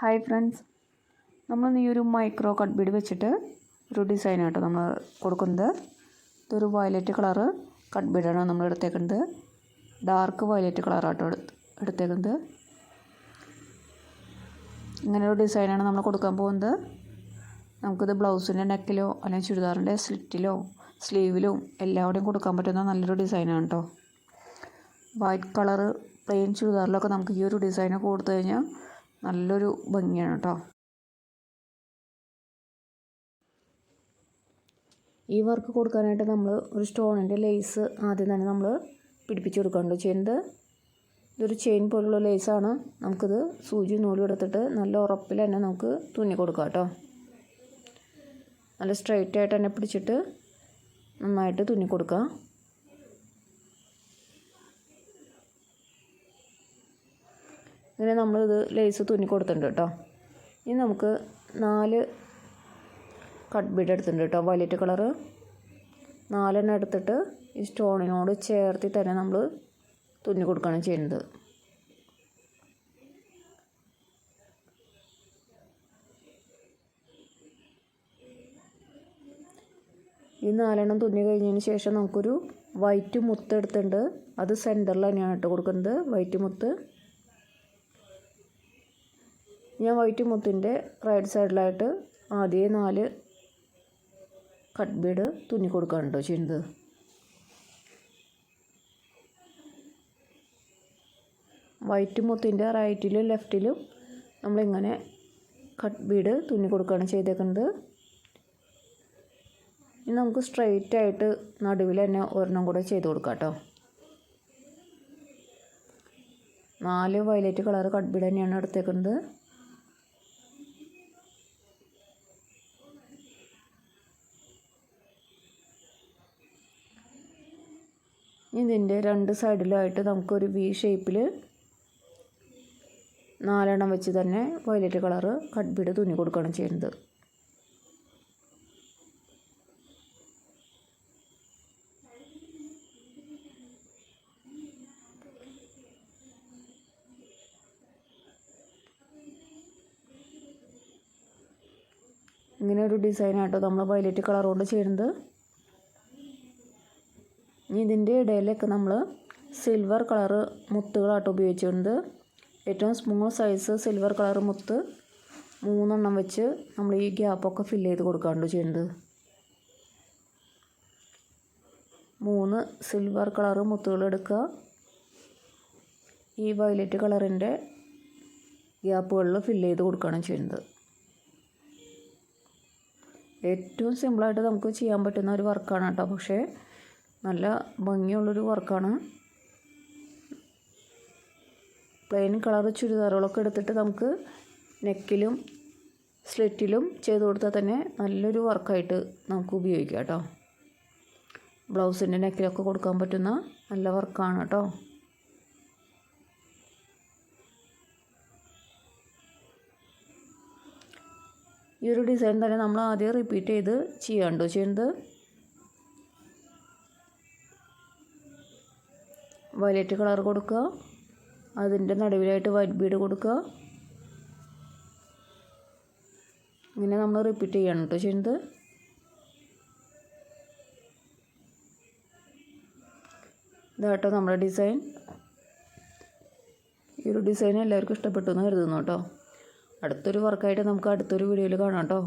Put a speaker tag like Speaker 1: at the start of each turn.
Speaker 1: Hi friends നമ്മൾ ഈ ഒരു മൈക്രോ കട്ട് ബീഡ് വെച്ചിട്ട് ഒരു ഡിസൈൻ ആട്ടോ നമ്മൾ കൊടുക്കുന്നത്. ഇതൊരു വയലറ്റ് കളറ് കട്ട് ബീഡാണ് നമ്മൾ എടുത്തേക്കുന്നത്. ഡാർക്ക് വയലറ്റ് കളറാട്ടോ എടുത്തേക്കുന്നത്. ഇങ്ങനെ ഒരു ഡിസൈനാണ് നമ്മൾ കൊടുക്കാൻ പോകുന്നത്. നമുക്കിത് ബ്ലൗസിന്റെ നെക്കിലോ അല്ലെങ്കിൽ ചുരിദാറിന്റെ സ്ലിറ്റിലോ സ്ലീവിലോ എല്ലാവിടെയും കൊടുക്കാൻ പറ്റുന്ന നല്ലൊരു ഡിസൈനാണ് കേട്ടോ വൈറ്റ് കളറ് പ്ലെയിൻ ചുരിദാറിലൊക്കെ നമുക്ക് ഈ ഒരു ഡിസൈനൊക്കെ കൊടുത്തു കഴിഞ്ഞാൽ നല്ലൊരു ഭംഗിയാണ് കേട്ടോ ഈ വർക്ക് കൊടുക്കാനായിട്ട് നമ്മൾ ഒരു സ്റ്റോണിന്റെ ലേസ് ആദ്യം തന്നെ നമ്മൾ പിടിപ്പിച്ച് കൊടുക്കാനുണ്ട് ചെയ്യുന്നത് ഇതൊരു ചെയിൻ പോലുള്ള ലേസാണ് നമുക്കിത് സൂചി നൂലും എടുത്തിട്ട് നല്ല ഉറപ്പിൽ തന്നെ നമുക്ക് തുന്നി കൊടുക്കാം കേട്ടോ നല്ല സ്ട്രെയിറ്റ് ആയിട്ട് തന്നെ പിടിച്ചിട്ട് നന്നായിട്ട് തുന്നി കൊടുക്കുക ഇങ്ങനെ നമ്മളിത് ലേസ് തുന്നി കൊടുത്തിട്ടുണ്ട് കേട്ടോ. ഇനി നമുക്ക് നാല് കട്ട് ബീഡ് എടുത്തിട്ടുണ്ട് കേട്ടോ വയലറ്റ് കളറ് നാലെണ്ണം എടുത്തിട്ട് ഈ സ്റ്റോണിനോട് ചേർത്തി തന്നെ നമ്മൾ തുന്നി കൊടുക്കുകയാണ് ചെയ്യുന്നത്. ഈ നാലെണ്ണം തുന്നി കഴിഞ്ഞതിന് ശേഷം നമുക്കൊരു വൈറ്റ് മുത്ത് എടുത്തിട്ടുണ്ട്. അത് സെന്ററിൽ തന്നെയാണ് ഇട്ട് കൊടുക്കുന്നത് വൈറ്റ് മുത്ത്. ഞാൻ വൈറ്റ് മുത്തിന്റെ റൈറ്റ് സൈഡിലായിട്ട് ആദ്യം നാല് കട്ട് ബീഡ് തുന്നി കൊടുക്കാനുണ്ടോ ചെയ്യുന്നത്. വൈറ്റ് മുത്തിന്റെ റൈറ്റിലും ലെഫ്റ്റിലും നമ്മളിങ്ങനെ കട്ട് ബീഡ് തുന്നി കൊടുക്കുകയാണ് ചെയ്തേക്കുന്നത്. ഇനി നമുക്ക് സ്ട്രെയിറ്റ് ആയിട്ട് നടുവിൽ തന്നെ ഒരെണ്ണം കൂടെ ചെയ്ത് കൊടുക്കാം കേട്ടോ നാല് വയലറ്റ് കളർ കട്ട് ബീഡ് തന്നെയാണ് എടുത്തേക്കുന്നത്. ഇതിന്റെ രണ്ട് സൈഡിലായിട്ട് നമുക്കൊരു വി ഷേപ്പിൽ നാലെണ്ണം വെച്ച് തന്നെ വയലറ്റ് കളറ് കട്ട് ബീഡ് തുന്നി കൊടുക്കുകയാണ് ചെയ്യുന്നത്. ഇങ്ങനെ ഒരു ഡിസൈനായിട്ടോ നമ്മൾ വയലറ്റ് കളർ കൊണ്ട് ചെയ്യുന്നത്. ഇനി ഇതിന്റെ ഇടയിലേക്ക് നമ്മൾ സിൽവർ കളറ് മുത്തുകളാട്ടോ ഉപയോഗിച്ചിട്ടുണ്ട്. ഏറ്റവും സ്മോൾ സൈസ് സിൽവർ കളർ മുത്ത് മൂന്നെണ്ണം വെച്ച് നമ്മൾ ഈ ഗ്യാപ്പൊക്കെ ഫില്ല് ചെയ്ത് കൊടുക്കാണ്ട് ചെയ്യുന്നത്. മൂന്ന് സിൽവർ കളർ മുത്തുകൾ എടുക്കുക ഈ വയലറ്റ് കളറിന്റെ ഗ്യാപ്പുകളിൽ ഫില്ല് ചെയ്ത് കൊടുക്കുകയാണ് ചെയ്യുന്നത്. ഏറ്റവും സിമ്പിളായിട്ട് നമുക്ക് ചെയ്യാൻ പറ്റുന്ന ഒരു വർക്കാണ് കേട്ടോ പക്ഷേ നല്ല ഭംഗിയുള്ളൊരു വർക്കാണ്. പ്ലെയിൻ കളർ ചുരിദാറുകളൊക്കെ എടുത്തിട്ട് നമുക്ക് നെക്കിലും സ്ലിറ്റിലും ചെയ്ത് കൊടുത്താൽ തന്നെ നല്ലൊരു വർക്കായിട്ട് നമുക്ക് ഉപയോഗിക്കാം കേട്ടോ. ബ്ലൗസിന്റെ നെക്കിലൊക്കെ കൊടുക്കാൻ പറ്റുന്ന നല്ല വർക്കാണ് കേട്ടോ. ഈ ഒരു ഡിസൈൻ തന്നെ നമ്മൾ ആദ്യം റിപ്പീറ്റ് ചെയ്ത് ചെയ്യാണ്ടോ ചെയ്യുന്നത് വയലറ്റ് കളർ കൊടുക്കുക. അതിന്റെ നടുവിലായിട്ട് വൈറ്റ് ബീഡ് കൊടുക്കുക. ഇങ്ങനെ നമ്മൾ റിപ്പീറ്റ് ചെയ്യണം കേട്ടോ ചെയ്യുന്നത് ഇതാട്ടോ നമ്മുടെ ഡിസൈൻ ഈ ഒരു ഡിസൈൻ എല്ലാവർക്കും ഇഷ്ടപ്പെട്ടു എന്ന് കരുതുന്നു കേട്ടോ അടുത്തൊരു വർക്കായിട്ട് നമുക്ക് അടുത്തൊരു വീഡിയോയിൽ കാണാം കേട്ടോ